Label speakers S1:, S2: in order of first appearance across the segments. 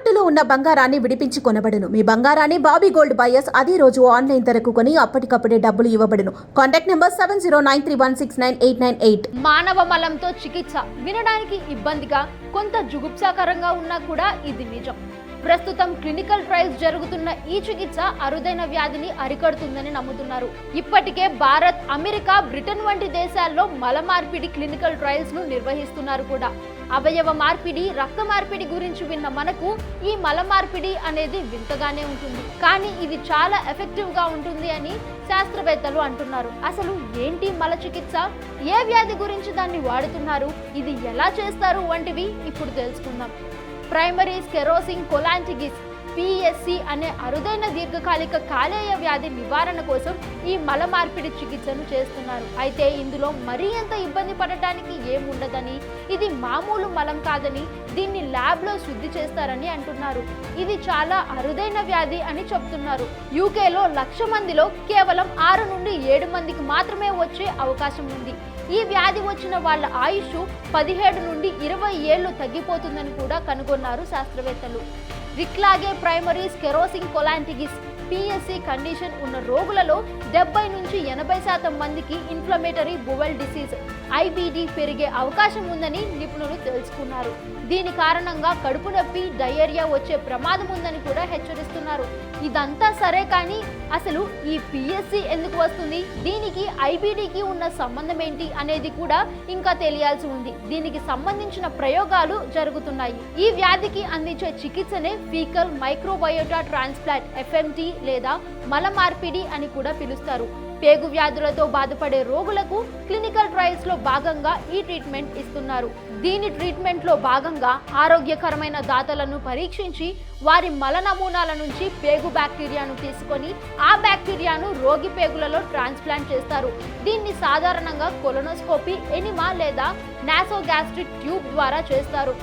S1: తాకట్టులో ఉన్న బంగారాన్ని విడిపించి కొనబడును. మీ బంగారాన్ని బాబీ గోల్డ్ బయర్స్ అదే రోజు ఆన్లైన్ ధరకు కొని అప్పటికప్పుడే డబ్బులు ఇవ్వబడును. Contact number seven zero nine three one six nine eight nine eight.
S2: మానవ మలంతో చికిత్స వినడానికి ఇబ్బందిగా కొంత జుగుప్సాకరంగా ఉన్నా కూడా ఇది నిజం. ప్రస్తుతం క్లినికల్ ట్రయల్స్ జరుగుతున్న ఈ చికిత్స అరుదైన వ్యాధిని అరికడుతుందని నమ్ముతున్నారు. ఇప్పటికే భారత్ అమెరికా బ్రిటన్ వంటి దేశాల్లో మల మార్పిడి క్లినికల్ ట్రయల్స్ను నిర్వహిస్తున్నారు కూడా. అవయవ మార్పిడి రక్త మార్పిడి గురించి విన్న మనకు ఈ మల మార్పిడి అనేది వింతగానే ఉంటుంది. కానీ ఇది చాలా ఎఫెక్టివ్గా ఉంటుంది అని శాస్త్రవేత్తలు అంటున్నారు. అసలు ఏంటి మల చికిత్స? ఏ వ్యాధి గురించి దాన్ని వాడుతున్నారు? ఇది ఎలా చేస్తారు? వంటివి ఇప్పుడు తెలుసుకుందాం. primaries, kerosene, colantigis పిఎస్సి అనే అరుదైన దీర్ఘకాలిక కాలేయ వ్యాధి నివారణ కోసం ఈ మల మార్పిడి చికిత్సను చేస్తున్నారు. అయితే ఇందులో మరీ ఎంత ఇబ్బంది పడటానికి ఏముండదని ఇది మామూలు మలం కాదని దీన్ని ల్యాబ్లో శుద్ధి చేస్తారని అంటున్నారు. ఇది చాలా అరుదైన వ్యాధి అని చెప్తున్నారు. యూకేలో లక్ష మందిలో కేవలం ఆరు నుండి ఏడు మందికి మాత్రమే వచ్చే అవకాశం ఉంది. ఈ వ్యాధి వచ్చిన వాళ్ళ ఆయుష్ పదిహేడు నుండి ఇరవై ఏళ్ళు తగ్గిపోతుందని కూడా కనుగొన్నారు శాస్త్రవేత్తలు. రిక్లాగే primary sclerosing cholangitis PSC condition ఉన్న రోగులలో డెబ్బై నుంచి ఎనభై శాతం మందికి ఇన్ఫ్లమేటరీ బువెల్ డిసీజ్ ఐబిడి పెరిగే అవకాశం ఉందని నిపుణులు తెలుసుకున్నారు. దీని కారణంగా కడుపు నొప్పి డయేరియా వచ్చే ప్రమాదం ఉందని కూడా హెచ్చరిస్తున్నారు. ఇదంతా సరే కానీ అసలు ఈ పిఎస్సి ఎందుకు వస్తుంది? దీనికి ఐబిడికి ఉన్న సంబంధం ఏంటి అనేది కూడా ఇంకా తెలియాల్సి ఉంది. దీనికి సంబంధించిన ప్రయోగాలు జరుగుతున్నాయి. ఈ వ్యాధికి అందించే చికిత్సనే ఫీకల్ మైక్రోబయోటా ట్రాన్స్ప్లాంట్ ఎఫ్ఎంటీ లేదా మల మార్పిడి అని కూడా పిలుస్తారు. పేగు వ్యాధులతో బాధపడే రోగులకు క్లినికల్ ట్రయల్స్లో భాగంగా ఈ ట్రీట్మెంట్ ఇస్తున్నారు. దీని ట్రీట్మెంట్లో భాగంగా ఆరోగ్యకరమైన దాతలను పరీక్షించి వారి మల నమూనాల నుంచి పేగు బ్యాక్టీరియాను తీసుకొని ఆ బ్యాక్టీరియాను రోగి పేగులలో ట్రాన్స్ప్లాంట్ చేస్తారు. దీన్ని సాధారణంగా కొలనోస్కోపీ ఎనిమా లేదా నాసోగ్యాస్ట్రిక్ ట్యూబ్ ద్వారా చేస్తారు.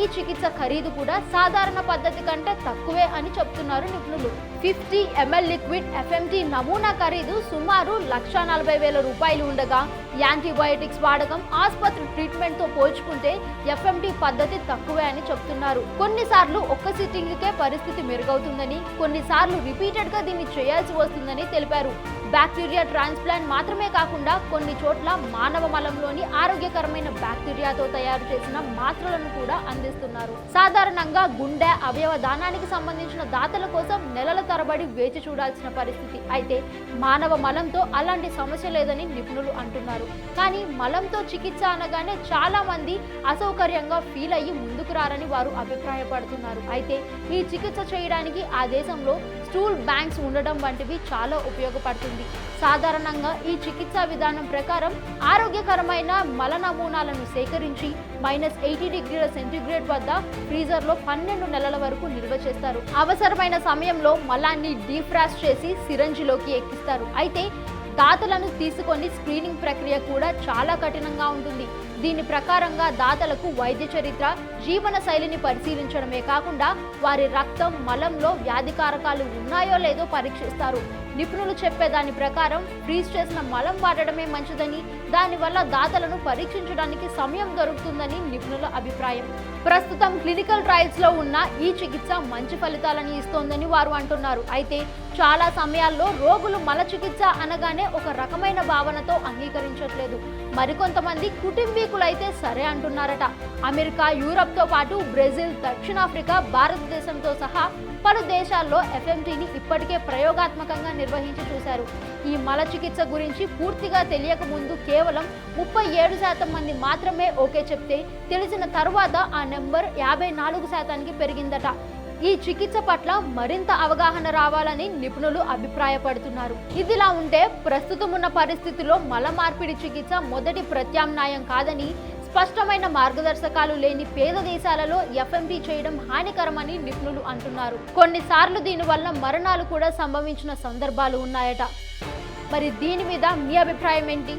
S2: ఈ చికిత్స ఖరీదు కూడా సాధారణ పద్ధతి కంటే తక్కువే అని చెప్తున్నారు నిపుణులు. ఫిఫ్టీ ఎంఎల్ లిక్విడ్ ఎఫ్ఎంటీ నమూనా ఖరీదు సుమారు లక్ష నలభై వేల రూపాయలు ఉండగా యాంటీబయోటిక్స్ వాడకం ఆసుపత్రి ట్రీట్మెంట్తో పోల్చుకుంటే ఎఫ్ఎంటీ పద్ధతి తక్కువే అని చెప్తున్నారు. కొన్నిసార్లు ఒక్క సిట్టింగ్కే పరిస్థితి మెరుగవుతుందని కొన్నిసార్లు రిపీటెడ్గా దీన్ని చేయాల్సి వస్తుందని తెలిపారు. బ్యాక్టీరియా ట్రాన్స్ప్లాంట్ మాత్రమే కాకుండా కొన్ని చోట్ల మానవ మలంలోని ఆరోగ్యకరమైన బ్యాక్టీరియాతో తయారు చేసిన మాత్రలను కూడా అందిస్తున్నారు. సాధారణంగా గుండె అవయవ దానానికి సంబంధించిన దాతల కోసం నెలల తరబడి వేచి చూడాల్సిన పరిస్థితి. అయితే మానవ మలంతో అలాంటి సమస్య లేదని నిపుణులు అంటున్నారు. కానీ మలంతో చికిత్స అనగానే చాలా మంది అసౌకర్యంగా ఫీల్ అయ్యి ముందుకు రారని వారు అభిప్రాయపడుతున్నారు. అయితే ఈ చికిత్స చేయడానికి ఆ దేశంలో స్టూల్ బ్యాంక్స్ ఉండడం వంటివి చాలా ఉపయోగపడుతుంది సాధారణంగా ఈ చికిత్సా విధానం ప్రకారం ఆరోగ్యకరమైన మల నమూనాలను సేకరించి మైనస్ ఎయిటీ డిగ్రీల సెంటీగ్రేడ్ వద్ద ఫ్రీజర్లో పన్నెండు నెలల వరకు నిల్వ చేస్తారు. అవసరమైన సమయంలో మలాన్ని డీఫ్రాస్ట్ చేసి సిరంజిలోకి ఎక్కిస్తారు. అయితే దాతలను తీసుకొని స్క్రీనింగ్ ప్రక్రియ కూడా చాలా కఠినంగా ఉంటుంది. దీని ప్రకారంగా దాతలకు వైద్య చరిత్ర జీవన శైలిని పరిశీలించడమే కాకుండా వారి రక్తం మలంలో వ్యాధికారకాలు ఉన్నాయో లేదో పరీక్షిస్తారు. నిపుణులు చెప్పే దాని ప్రకారం ఫ్రీజ్ చేసిన మలం వాడడమే మంచిదని దానివల్ల దాతలను పరీక్షించడానికి సమయం దొరుకుతుందని నిపుణుల అభిప్రాయం. ప్రస్తుతం క్లినికల్ ట్రయల్స్లో ఉన్న ఈ చికిత్స మంచి ఫలితాలను ఇస్తోందని వారు అంటున్నారు. అయితే చాలా సమయాల్లో రోగులు మల చికిత్స అనగానే ఒక రకమైన భావనతో అంగీకరించట్లేదు. మరికొంతమంది కుటుంబీకులైతే సరే అంటున్నారట. అమెరికా యూరప్తో పాటు బ్రెజిల్ దక్షిణాఫ్రికా భారతదేశంతో సహా పలు దేశాల్లో ఎఫ్ఎంటీని ఇప్పటికే ప్రయోగాత్మకంగా నిర్వహించి చూశారు. ఈ మల చికిత్స గురించి పూర్తిగా తెలియక ముందు కేవలం ముప్పై ఏడు శాతం మంది మాత్రమే ఓకే చెప్తే తెలిసిన తరువాత ఆ నెంబర్ యాభై నాలుగు శాతానికి పెరిగిందట. ఈ చికిత్స పట్ల మరింత అవగాహన రావాలని నిపుణులు అభిప్రాయపడుతున్నారు. ఇదిలా ఉంటే ప్రస్తుతం ఉన్న పరిస్థితుల్లో మల మార్పిడి చికిత్స మొదటి ప్రత్యామ్నాయం కాదని స్పష్టమైన మార్గదర్శకాలు లేని పేద దేశాలలో ఎఫ్ఎండి చేయడం హానికరమని నిపుణులు అంటున్నారు. కొన్నిసార్లు దీనివల్ల మరణాలు కూడా సంభవించిన సందర్భాలు ఉన్నాయట. మరి దీని మీద మీ అభిప్రాయం ఏంటి?